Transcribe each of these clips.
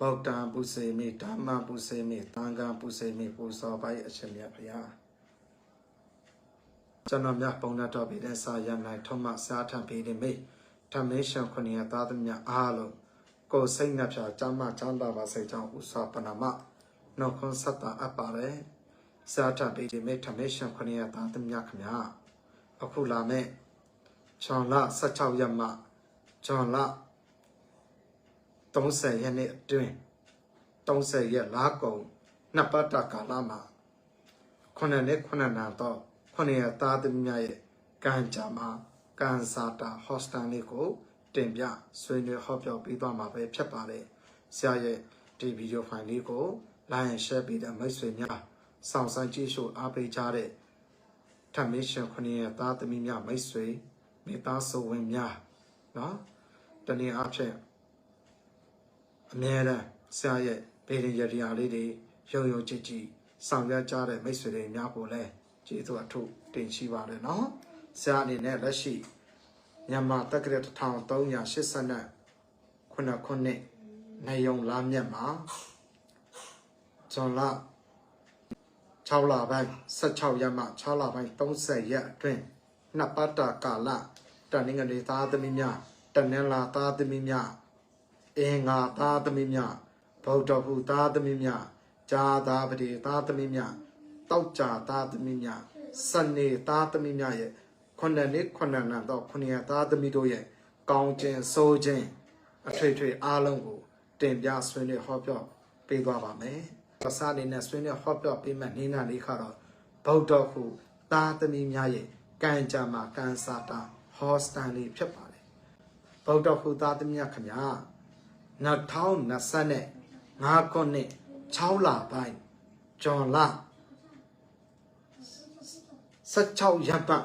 ဗုဒ္ဓံပုစေမိဓမ္မပုစေမိသံဃံပုစေမိပူဇော်ပါ၏အရှင်မြတ်ဗျာကျွန်တော်မြတ်ပုံနာတော်ပြည်တဲ့စာရနိုင်ထုံးမစားထံပြည်နေမိဓမ္မေရှင်ခုနှစ်သားသမီးအားလုံးကိုယ်စိတ်နှပြကျမ်းမချမ်းသာပါစေကြောင်းဥစွာပနာမနှုတ်ခွန်းဆက်တာအပ်ပါတယ်စားထံပြည်နေမိဓမ္မေရှင်ခုနှစ်သားသမီးခင်ဗျာအခုလာမဲ့ဂျွန်လ16ရက်မှဂျွန်လ 30ရက်နေ့အတွင်း30ရက်လာကုန်နှစ်ပတ်တာကာလမှာခုနှစ်နှစ်ခုနှစ်နာတော့ခုနှစ်ရက်သားသမီးများရဲ့ကံကြမ္မာကံစာတာဟော့စတန်လေးကိုတင်ပြဆွေးနွေးဟောပြောပေးသွားမှာပဲဖြစ်ပါတယ်ဆရာရဲ့ဒီဗီဒီယိုဖိုင်လေးကို like and share ပေးတဲ့မိတ်ဆွေများစောင့်ဆိုင်ကြည့်ရှုအားပေးကြတဲ့ထမင်းရှင်ခုနှစ်ရက်သားသမီးများမိတ်ဆွေမိသားစုဝင်များနော်တနည်းအားဖြင့် အမြဲတမ်းဆရာရဲ့ဗေဒရတရားလေးတွေရုံရုံကြည်ကြည်ဆောင်ရွက်ကြတဲ့မိတ်ဆွေတွေများကိုလည်းကျေးဇူးအထုတင်ရှိပါတယ်နော်ဆရာအနေနဲ့လက်ရှိမြန်မာတက္ကရာ1389ခုနှစ်နေယုံလာမြတ်မှာဇွန်လ6လပိုင်း16ရက်မှ6လပိုင်း30ရက်အတွင်းနှစ်ပတ်တာကာလတနင်္ဂနွေသားသမီးများတနင်္လာသားသမီးများ အင်္ဂါသားသမီးများဗုဒ္ဓဟူသားသမီးများဇာသာပတိသားသမီးများတောက်ကြသားသမီးများစနေသားသမီးများရဲ့ခုနှစ်နှစ်ခုနှစ်နံတော့ခုနှစ်ရက်သားသမီးတို့ရဲ့ကောင်းခြင်းဆိုးခြင်းအထွေထွေအားလုံးကိုတင်ပြဆွေးနွေးဟောပြောပေးသွားပါမယ်။ပစာအနေနဲ့ဆွေးနွေးဟောပြောပေးမဲ့နေ့နာလေးခါတော့ဗုဒ္ဓဟူသားသမီးများရဲ့ကံကြမ္မာကံစာတာဟောစတန်လေးဖြစ်ပါတယ်။ဗုဒ္ဓဟူသားသမီးများခင်ဗျာ 2025ခုနှစ်6လပိုင်းဇွန်လ16ရက်ပတ်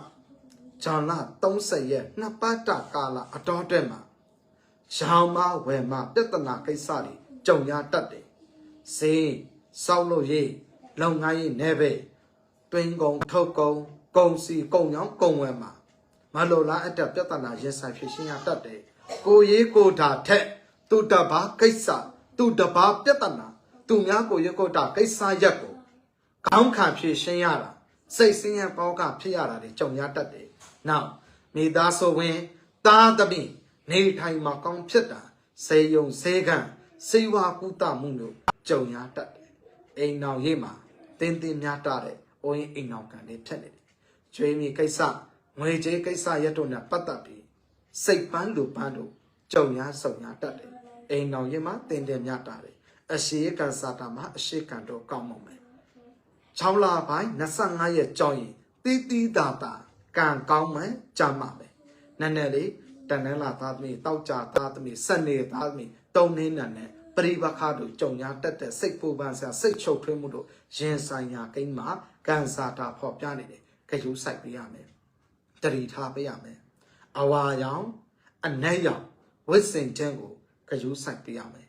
ဇွန်လ30ရက်နှစ်ပတ်တာကာလအတော်တက်မှာရောင်မဝယ်မပြဿနာကိစ္စတွေကြုံရတတ်တယ်ဈေးစောက်လို့ရေးလုပ်ငန်းရေးနေပဲတွင်းကုံထုတ်ကုံကုံစီကုံရောင်းကုံဝယ်မှာမလိုလားအတက်ပြဿနာရင်ဆိုင်ဖြစ်ရှင်းရတတ်တယ်ကိုရေးကိုဓာထက် သူတဘာကိစ္စသူတဘာပြဿနာသူများကိုရကုတ်တာကိစ္စရက်ကိုခေါင်းခံဖြေရှင်းရတာစိတ်ဆင်းရဲပေါကဖြစ်ရတာတွေကြုံရတတ်တယ်။နောက်မိသားစုဝင်သားသမီးနေထိုင်မှာကောင်းဖြစ်တာစေယုံစေခံစေဝါကုသမှုတို့ကြုံရတတ်တယ်။အိမ်တော်ရေးမှာတင်းတင်းများတတဲ့အိုးရင်အိမ်တော်ကန်တွေဖြစ်နေတယ်။ကျွေးမြေကိစ္စငွေကြေးကိစ္စရက်တို့နဲ့ပတ်သက်ပြီးစိတ်ပန်းလူပန်းတို့ကြုံရဆုံရတတ်တယ် အိမ်တော်ရင်မှာတင်တယ်မြတ်တာတယ်အရှိကံစာတာမှာအရှိကံတော့ကောင်းမမယ်6လပိုင်း25ရက်ကြောင်းရင်တီးတီးတာတာကံကောင်းမယ်ကြမ်းမှာပဲနည်းနည်းလေးတန်နန်းလာသားသမီးတောက်ကြသားသမီးစနေသားသမီးတုံနေနန်းနဲ့ပရိပခါတို့ကြုံရတတ်တဲ့စိတ်ပူပန်စရာစိတ်ချုပ်ထွေးမှုတို့ရင်ဆိုင်ရာကိန်းမှာကံစာတာဖော်ပြနေတယ်ခရူးဆိုင်ပေးရမယ်တတိထားပေးရမယ်အဝါရောင်အနက်ရောင်ဝိစင်ချင်းကို ခရူးဆိုင်ပေးရမယ်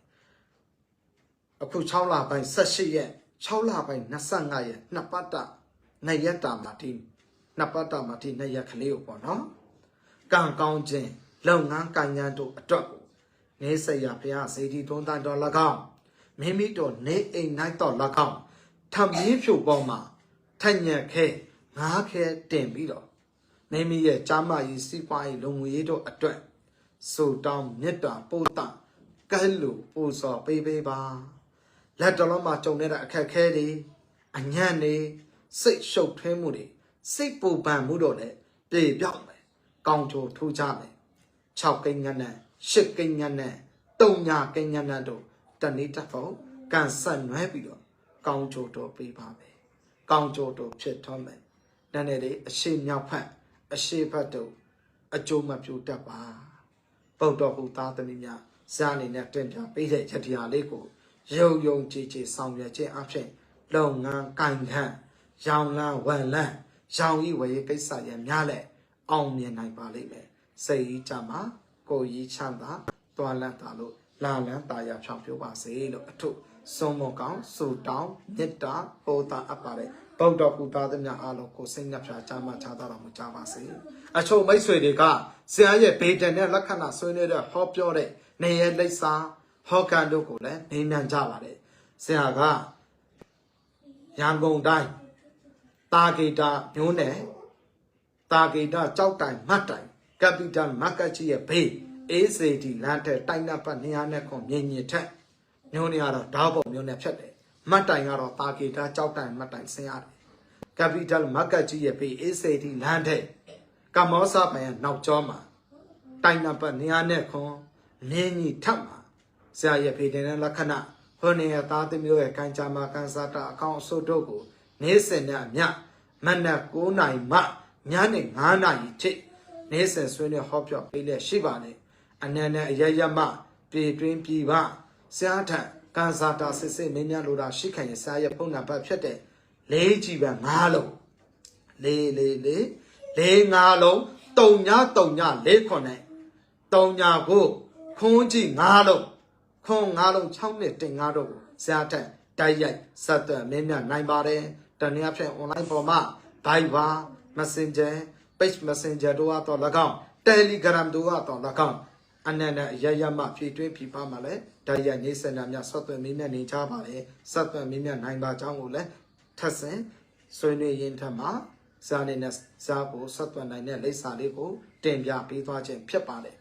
အခု6လပိုင်း18ရက်6လပိုင်း25ရက်နှစ်ပတ်တာနှစ်ရက်တာမှာဒီနှစ်ပတ်တာမှာဒီနှစ်ရက်ကလေးကိုပေါ့နော်ကံကောင်းခြင်းလုပ်ငန်းကံညာတို့အတွက်ကိုနေစရာဘုရားစေတီသွန်းတန်တော်၎င်းမိမိတို့နေအိမ်နိုင်တော်၎င်းထမင်းဖြူပေါ်မှာထညက်ခဲငားခဲတင်ပြီးတော့မိမိရဲ့ကျမ်းမာရေးစီးပွားရေးလုံငွေရေးတို့အတွက်ဆိုတောင်းမေတ္တာပို့တာ ကဲလို့ပို့စော်ပေးပေးပါလက်တော်လုံးမှာကြုံနေတဲ့အခက်ခဲတွေအညံ့တွေစိတ်ရှုပ်ထွေးမှုတွေစိတ်ပူပန်မှုတို့လည်းပြေပြောက်မယ်ကောင်းချိုထူးကြမယ်6ကိန်းငန်းနဲ့8ကိန်းငန်းနဲ့3ညာကိန်းငန်းနဲ့တို့တနေ့တစ်ဖို့ကန်ဆက်နွဲပြီးတော့ကောင်းချိုတော်ပေးပါမယ်ကောင်းချိုတော်ဖြစ်ထွန်းမယ်နည်းနည်းလေးအရှိမြောက်ဖက်အရှိဖက်တို့အကျိုးမပြုတတ်ပါပုတ်တော်ဟူသားသမီးများ ဇာအနေနဲ့တင်ပြပေးတဲ့ယတရားလေးကိုယုံယုံကြည်ကြည်ဆောင်ရွက်ခြင်းအဖြစ်လုပ်ငန်းကိုင်ခန့်ရောင်လန်းဝန်လန်းရောင်ဤဝရေကိစ္စရများလဲအောင်မြင်နိုင်ပါလိမ့်မယ်စိတ်ဤကြမှာကိုယ်ဤချမ်းသာတွာလန်းတာလို့လာလန်းတာယာဖြောင်းပြပါစေလို့အထု စုံမကောင်းစူတောင်းမေတ္တာဟောတာအပ်ပါတယ်ဗုဒ္ဓပူသားသမျှအားလုံးကိုစိတ်နှပြချမ်းသာချတာတော်မူကြပါစေအချို့မိတ်ဆွေတွေကဆရာရဲ့ဘေးတန်တဲ့လက္ခဏာဆွေးနွေးတဲ့ဟောပြောတဲ့နေရလိပ်စာဟောကန်တို့ကိုလည်းမေးမြန်းကြပါတယ်ဆရာကရန်ကုန်တိုင်းတာဂေတာမျိုးနယ်တာဂေတာကြောက်တိုင်မတ်တိုင်ကပီတယ်မာကတ်ကြီးရဲ့ဘေး ACD လမ်းထက်တိုင်းနပ်ပတ်200နဲ့ခွန်မြင်းမြင့်ထက် မျိုးနေကတော့ဓာတ်ပုံမျိုးနဲ့ဖြတ်တယ်မတ်တိုင်ကတော့တာဂေတာကြောက်တိုင်မတ်တိုင်ဆင်းရတယ် capital market ကြီးရဲ့ဘေး ACD လမ်းထက်ကမ္မောစာပန်ရဲ့နောက်ကျောမှာတိုင်းနံပါတ်900နဲ့ခွန်မြင်းကြီးထပ်မှာဆရာရဲ့ဖေတင်တဲ့လက္ခဏာဟိုနေရသားသမီးတို့ရဲ့ကံကြမ္မာကံစားတာအကောင့်အစုပ်တို့ကိုနေ့စဉ်နဲ့အမျှမနက်9နာရီမှညနေ9နာရီထိနေ့စဉ်ဆွေးနွေးဟောပြောပေးလက်ရှိပါတယ်အနန္တအရရမပြည်တွင်းပြည်ပ ဆရာထံကံစားတာစစ်စစ်မင်းများလိုတာရှိခံရင်ဆရာရဲ့ဖုန်းနံပါတ်ဖြစ်တဲ့လေးကြည့်ပါ9လုံးလေးလေးလေးလေးငါလုံးတုံညာတုံညာလေးခွန်နဲ့တုံညာကိုခွန်းကြည့်ငါလုံးခွန်းငါလုံး6နှစ်တင်ငါတော့ကိုဇာတ်တက်တိုက်ရိုက်ဆက်သွယ်မင်းမြနိုင်ပါတယ်တနည်းအားဖြင့် online ပေါ်မှာ Viber Messenger Page Messenger တို့ကတော့၎င်း Telegram တို့ကတော့၎င်း အနန္တအရရမဖြည့်တွင်းဖြည့်ပါမှာလဲတိုက်ရိုက်နေစင်နာမြဆက်သွယ်မင်းမြနေကြပါလေဆက်သွယ်မင်းမြနိုင်ပါကြောင်းကိုလည်းထပ်ဆင်ဆွေးနွေးရင်းထက်မှာဇာနေနဲ့ဇာကိုဆက်သွယ်နိုင်တဲ့လိပ်စာလေးကိုတင်ပြပေးသွားခြင်းဖြစ်ပါတယ်